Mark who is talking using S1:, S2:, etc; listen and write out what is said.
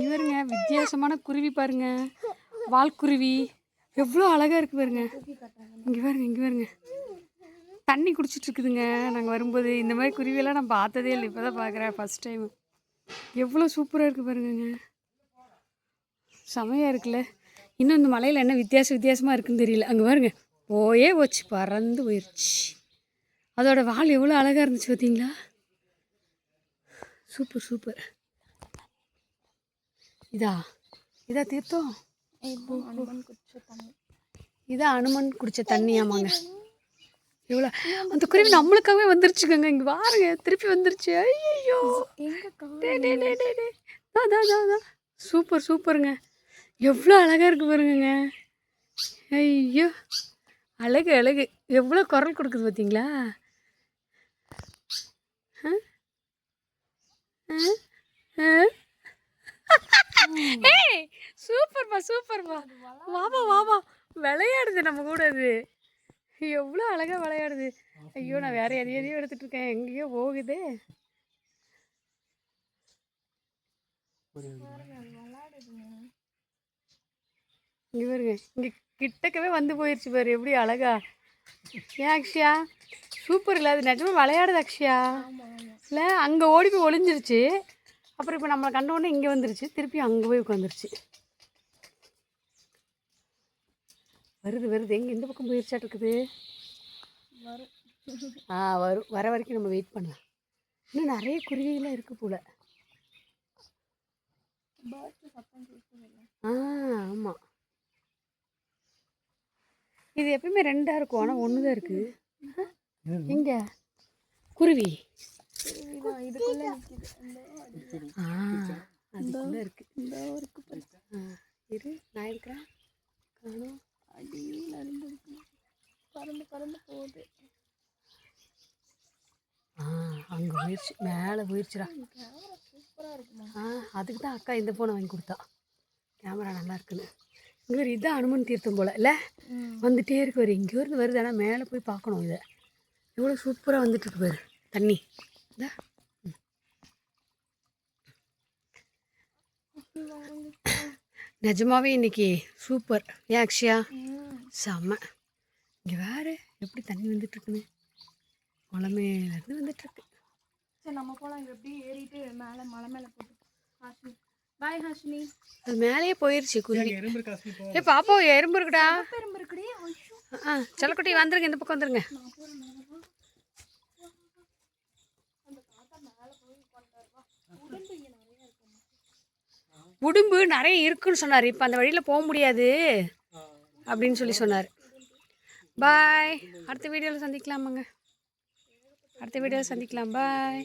S1: இங்க பாருங்க வித்தியாசமான குருவி பாருங்க. வால்குருவி. எவ்வளோ அழகாக இருக்கு பாருங்க. இங்கே பாருங்க இங்கே பாருங்க. தண்ணி குடிச்சிட்டு இருக்குதுங்க நாங்கள் வரும்போது இந்த மாதிரி குருவியெல்லாம் நான் பார்த்ததே இல்லை. இப்போ தான் பார்க்குறேன் ஃபஸ்ட் டைம் எவ்வளோ சூப்பராக இருக்குது பாருங்கங்க. செமையாக இருக்குல்ல. இன்னும் இந்த மலையில் என்ன வித்தியாச வித்தியாசமாக இருக்குன்னு தெரியல. அங்கே பாருங்க. போயே போச்சு பறந்து போயிடுச்சு அதோட வால் எவ்வளோ அழகாக இருந்துச்சு பார்த்தீங்களா சூப்பர் சூப்பர். இதா இதா தீர்த்தம் இதா அனுமன் குடிச்ச தண்ணி ஆமாங்க. இவ்வளோ அந்த குருவி நம்மளுக்காகவே வந்துருச்சுக்கோங்க. இங்கே பாருங்க திருப்பி வந்துருச்சு. ஐயோ டே டே டே டே டே. தா தா தா தா. சூப்பர் சூப்பருங்க. எவ்வளோ அழகாக இருக்கு பாருங்கங்க. ஐயோ. அழகு அழகு. எவ்வளோ குரல் கொடுக்குது பார்த்தீங்களா ஆ? ஆ? ஆ? ஏய் சூப்பர்ப்பா வாமா வாமா விளையாடுது நம்ம கூட அது. எவ்வளோ அழகா விளையாடுது. ஐயோ நான் வேற எதையும் எதையும் எடுத்துட்டு இருக்கேன் எங்கேயோ போகுதே. இங்க பாருங்க. இங்க கிட்டக்கவே வந்து போயிருச்சு பாரு. எப்படி அழகா. ஏன் அக்ஷயா? சூப்பர் இல்லை. அது நிஜமா விளையாடுது அக்ஷயா. இல்லை அங்கே ஓடி போய் ஒளிஞ்சிருச்சு. அப்புறம் இப்போ நம்மளை கண்ட உடனே இங்கே வந்துருச்சு. திருப்பி அங்கே போய் உட்காந்துருச்சு. வருது வருது. எங்கே எந்த பக்கம் போயிருச்சாட்டு இருக்குது? ஆ வரும் வர வரைக்கும் நம்ம வெயிட் பண்ணலாம். இன்னும் நிறைய குருவிகளாக இருக்கு போல. ஆ ஆமாம் இது எப்பயுமே ரெண்டாக இருக்கும். ஆனால் ஒன்று தான் இருக்குது எங்க? குருவி. ஆ அதுக்குள்ள இருக்கு ஆ, இரு நான் இருக்கிறேன் காணும்
S2: பறந்து பறந்து போகுது.
S1: ஆ அங்கே போயிடுச்சு மேலே போயிடுச்சுடா
S2: சூப்பராக இருக்குமா?
S1: ஆ அதுக்கு தான் அக்கா இந்த ஃபோனை வாங்கி கொடுத்தா. கேமரா நல்லா இருக்குன்னு. இங்கே ஒரு இதான் அனுமன் தீர்த்தம் போல. இல்லை வந்துட்டே இருக்கு பாரு. எங்கேயோ இருந்து வருது. ஆனால் மேலே போய் பார்க்கணும் இதை. எவ்வளோ சூப்பராக வந்துட்டு இருக்கு பாரு. தண்ணி. இதா நிஜமாவே இன்னைக்கு சூப்பர் ஏன் அக்ஷயா? செம்ம. இங்கே வேறு எப்படி தண்ணி வந்துட்டு இருக்குன்னு மலைமேலேருந்து வந்துட்டுருக்கு.
S2: சரி நம்ம போகலாம் இங்கே எப்படி ஏறிட்டு மேலே மலை மேலே போட்டு ஹாஷினி பாய் ஹாஷினி
S1: அது மேலேயே போயிருச்சு குருவி. ஏ பாப்பா எறும்பு இருக்குடா.
S2: பெரும்பு இருக்குடி? ஐயோ.
S1: ஆ செல்லக்குட்டி வந்துருங்க இந்த பக்கம் வந்துருங்க.
S2: மேலே மேலே
S1: உடும்பு நிறைய இருக்குன்னு சொன்னார். இப்போ அந்த வழியில் போக முடியாது. அப்படின்னு சொல்லி சொன்னார். பாய் அடுத்த வீடியோவில் சந்திக்கலாமாங்க. அடுத்த வீடியோவில் சந்திக்கலாம். பாய்